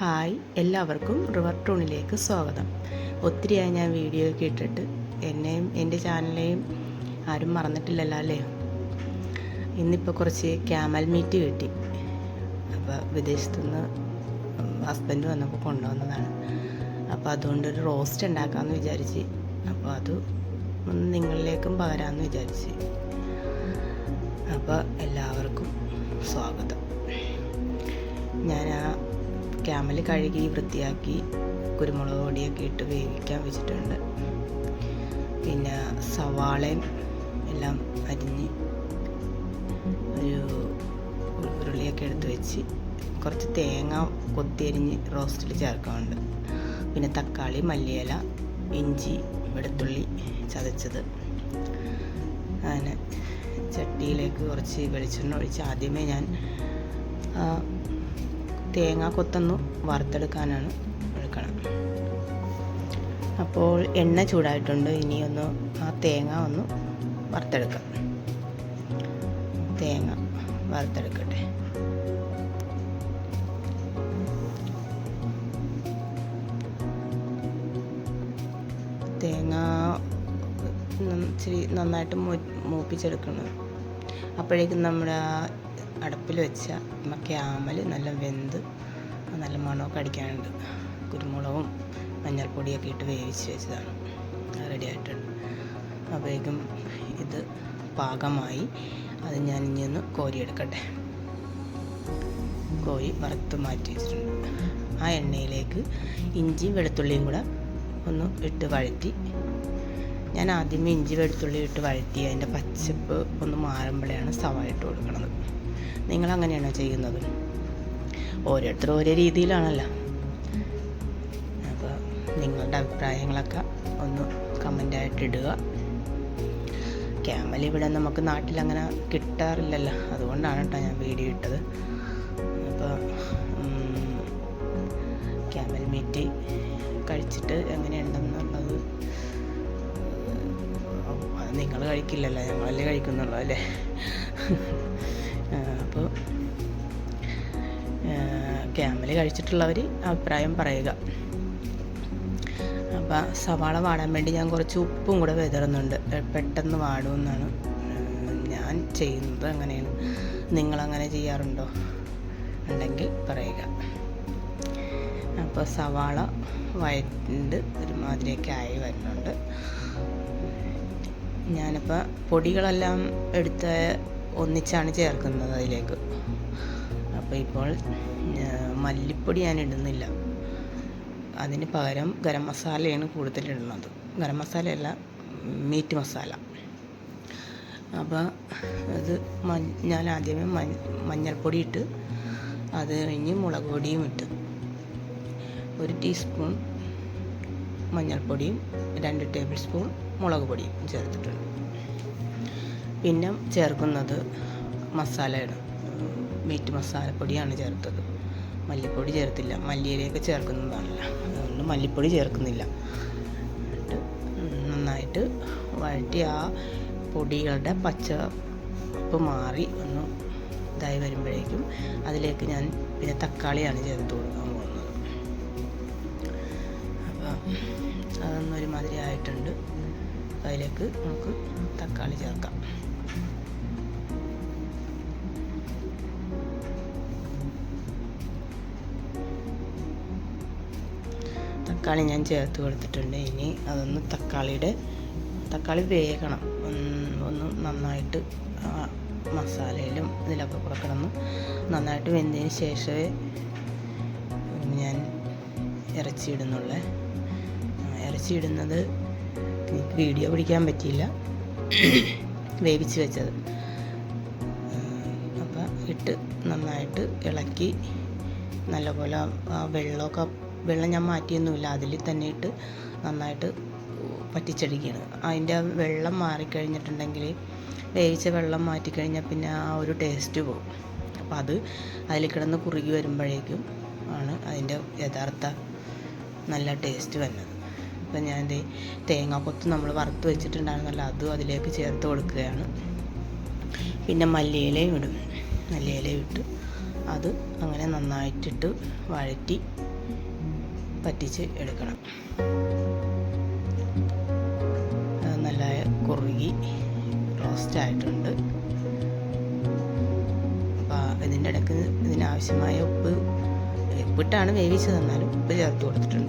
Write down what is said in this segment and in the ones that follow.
Hi എല്ലാവർക്കും river ടൂണിലേക്ക് സ്വാഗതം. ഒത്തിരിയായി ഞാൻ വീഡിയോ ഒക്കെ ഇട്ടിട്ട് എന്നെയും എന്റെ ചാനലിനെയും ആരും മറന്നിട്ടില്ലല്ലോ അല്ലേ? ഇന്നിപ്പോൾ കുറച്ച് ക്യാമൽ മീറ്റ് കിട്ടി. അപ്പോൾ വിദേശത്തുനിന്ന് ഹസ്ബൻഡ് വന്നപ്പോൾ കൊണ്ടുവന്നതാണ്. അപ്പോൾ അതുകൊണ്ടൊരു റോസ്റ്റ് ഉണ്ടാക്കാമെന്ന് വിചാരിച്ച്. അപ്പോൾ അത് ഒന്ന് നിങ്ങളിലേക്കും പകരാമെന്ന് വിചാരിച്ച്. അപ്പോൾ എല്ലാവർക്കും സ്വാഗതം. ഞാൻ ആ ക്യാമൽ കഴുകി വൃത്തിയാക്കി കുരുമുളക് പൊടിയൊക്കെ ഇട്ട് വേവിക്കാൻ വെച്ചിട്ടുണ്ട്. പിന്നെ സവാളയും എല്ലാം അരിഞ്ഞ് ഒരു ഉരുളിയൊക്കെ എടുത്ത് വെച്ച് കുറച്ച് തേങ്ങ കൊത്തി അരിഞ്ഞ് റോസ്റ്റിൽ ചേർക്കാറുണ്ട്. പിന്നെ തക്കാളി മല്ലിയില ഇഞ്ചി വെളുത്തുള്ളി ചതച്ചത്. അങ്ങനെ ചട്ടിയിലേക്ക് കുറച്ച് വെളിച്ചെണ്ണ ഒഴിച്ച് ആദ്യമേ ഞാൻ തേങ്ങ കൊത്തൊന്ന് വറുത്തെടുക്കാനാണ് എടുക്കണം. അപ്പോൾ എണ്ണ ചൂടായിട്ടുണ്ട്. ഇനി ഒന്ന് ആ തേങ്ങ ഒന്ന് വറുത്തെടുക്കാം. തേങ്ങ വറുത്തെടുക്കട്ടെ. തേങ്ങ ഇച്ചിരി നന്നായിട്ട് മൂപ്പിച്ചെടുക്കണം. അപ്പോഴേക്കും നമ്മുടെ അടപ്പിൽ വെച്ച ക്യാമൽ നല്ല വെന്ത് നല്ല മണമൊക്കെ അടിക്കാനുണ്ട്. കുരുമുളകും മഞ്ഞൾപ്പൊടിയൊക്കെ ഇട്ട് വേവിച്ച് വെച്ചതാണ്. റെഡി ആയിട്ടുണ്ട്. അപ്പോഴേക്കും ഇത് പാകമായി. അത് ഞാൻ ഇനി ഒന്ന് കോരിയെടുക്കട്ടെ. കോരി വറുത്ത് മാറ്റി വെച്ചിട്ടുണ്ട്. ആ എണ്ണയിലേക്ക് ഇഞ്ചിയും വെളുത്തുള്ളിയും കൂടെ ഒന്ന് ഇട്ട് വഴറ്റി ഞാൻ ആദ്യമേ ഇഞ്ചി വെളുത്തുള്ളി ഇട്ട് വഴറ്റി അതിന്റെ പച്ചപ്പ് ഒന്ന് മാറുമ്പോഴാണ് സവാള ഇട്ട് കൊടുക്കുന്നത് നിങ്ങൾ അങ്ങനെയാണോ ചെയ്യുന്നത്? ഓരോരുത്തരും ഓരോ രീതിയിലാണല്ലോ. അപ്പോൾ നിങ്ങളുടെ അഭിപ്രായങ്ങളൊക്കെ ഒന്ന് കമന്റായിട്ട് ഇടുക. ക്യാമൽ ഇവിടെ നമുക്ക് നാട്ടിൽ അങ്ങനെ കിട്ടാറില്ലല്ലോ. അതുകൊണ്ടാണ് കേട്ടോ ഞാൻ വീഡിയോ ഇട്ടത്. അപ്പോൾ ക്യാമൽ മീറ്റ് കഴിച്ചിട്ട് എങ്ങനെയുണ്ടെന്നുള്ളത് നിങ്ങൾ കഴിക്കില്ലല്ലോ ഞങ്ങളല്ലേ കഴിക്കുന്നുള്ളൂ അല്ലേ? അപ്പോൾ ക്യാമ്പിൽ കഴിച്ചിട്ടുള്ളവർ അഭിപ്രായം പറയുക. അപ്പോൾ സവാള വാടാൻ വേണ്ടി ഞാൻ കുറച്ച് ഉപ്പും കൂടെ വിതറുന്നുണ്ട്. പെട്ടെന്ന് വാടുമെന്നാണ് ഞാൻ ചെയ്യുന്നത് അങ്ങനെയാണ്. നിങ്ങളങ്ങനെ ചെയ്യാറുണ്ടോ? ഉണ്ടെങ്കിൽ പറയുക. അപ്പോൾ സവാള വയറ്റിന്റെ ഒരുമാതിരിയൊക്കെ ആയി വരുന്നുണ്ട്. ഞാനിപ്പോൾ പൊടികളെല്ലാം എടുത്ത് ഒന്നിച്ചാണ് ചേർക്കുന്നത് അതിലേക്ക്. അപ്പോൾ ഇപ്പോൾ മല്ലിപ്പൊടി ഞാൻ ഇടുന്നില്ല. അതിന് പകരം ഗരം മസാലയാണ് കൂടുതൽ ഇടുന്നത്. ഗരം മസാലയല്ല മീറ്റ് മസാല. അപ്പോൾ അത് ഞാൻ ആദ്യമേ മഞ്ഞൾപ്പൊടി ഇട്ട് അത് കഴിഞ്ഞ് മുളക് പൊടിയും ഇട്ട് ഒരു ടീസ്പൂൺ മഞ്ഞൾപ്പൊടിയും രണ്ട് ടേബിൾ സ്പൂൺ മുളക് പൊടിയും ചേർത്തിട്ടുണ്ട്. പിന്നെ ചേർക്കുന്നത് മസാലയാണ് മീറ്റ് മസാലപ്പൊടിയാണ് ചേർത്തത്. മല്ലിപ്പൊടി ചേർത്തില്ല. മല്ലിയിലയൊക്കെ ചേർക്കുന്നതാണല്ല അതുകൊണ്ട് മല്ലിപ്പൊടി ചേർക്കുന്നില്ല. നന്നായിട്ട് വഴറ്റി ആ പൊടികളുടെ പച്ചപ്പ് മാറി ഒന്ന് ഇതായി വരുമ്പോഴേക്കും അതിലേക്ക് ഞാൻ പിന്നെ തക്കാളിയാണ് ചേർത്ത് കൊടുക്കാൻ പോകുന്നത്. അപ്പം അതൊന്നും ഒരുമാതിരി ആയിട്ടുണ്ട്. അതിലേക്ക് നമുക്ക് തക്കാളി ചേർക്കാം. തക്കാളി ഞാൻ ചേർത്ത് കൊടുത്തിട്ടുണ്ട്. ഇനി അതൊന്ന് തക്കാളിയുടെ തക്കാളി വേകണം. ഒന്ന് നന്നായിട്ട് മസാലയിലും ഇതിലൊക്കെ കൂടെ കിടന്ന് നന്നായിട്ട് വെന്തതിന് ശേഷമേ ഞാൻ ഇറച്ചി ഇടുന്നുള്ളേ ഇറച്ചി ഇടുന്നത് വീഡിയോ പിടിക്കാൻ പറ്റിയില്ല. വേവിച്ച് വെച്ചത്. അപ്പം ഇട്ട് നന്നായിട്ട് ഇളക്കി നല്ലപോലെ ആ വെള്ളമൊക്കെ വെള്ളം ഞാൻ മാറ്റിയൊന്നുമില്ല. അതിൽ തന്നെ ഇട്ട് നന്നായിട്ട് പറ്റിച്ചടിക്കുകയാണ് അതിന്റെ വെള്ളം മാറിക്കഴിഞ്ഞിട്ടുണ്ടെങ്കിൽ വേവിച്ച വെള്ളം മാറ്റിക്കഴിഞ്ഞാൽ പിന്നെ ആ ഒരു ടേസ്റ്റ് പോകും. അപ്പം അത് അതിൽ കിടന്ന് കുറുകി വരുമ്പോഴേക്കും ആണ് അതിന്റെ യഥാർത്ഥ നല്ല ടേസ്റ്റ് വരുന്നത്. അപ്പം ഞാൻ ദേ തേങ്ങാക്കൊത്ത് നമ്മൾ വറുത്ത് വെച്ചിട്ടുണ്ടായിരുന്നല്ലോ അതും അതിലേക്ക് ചേർത്ത് കൊടുക്കുകയാണ്. പിന്നെ മല്ലിയിലയും ഇടും. മല്ലിയിലയും ഇട്ട് അത് അങ്ങനെ നന്നായിട്ടിട്ട് വഴറ്റി പറ്റിച്ച് എടുക്കണം. നല്ല കുറുകി റോസ്റ്റ് ആയിട്ടുണ്ട്. അപ്പോൾ ഇതിന്റെ ഇടയ്ക്ക് ഇതിനാവശ്യമായ ഉപ്പ് ഉപ്പിട്ടാണ് വേവിച്ചത്. എന്നാലും ഉപ്പ് ചേർത്ത് കൊടുത്തിട്ടുണ്ട്.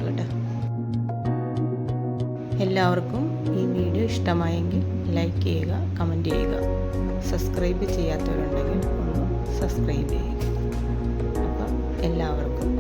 എല്ലാവർക്കും ഈ വീഡിയോ ഇഷ്ടമായെങ്കിൽ ലൈക്ക് ചെയ്യുക കമന്റ് ചെയ്യുക. സബ്സ്ക്രൈബ് ചെയ്യാത്തവരുണ്ടെങ്കിൽ ഒന്ന് സബ്സ്ക്രൈബ് ചെയ്യുക. അപ്പം എല്ലാവർക്കും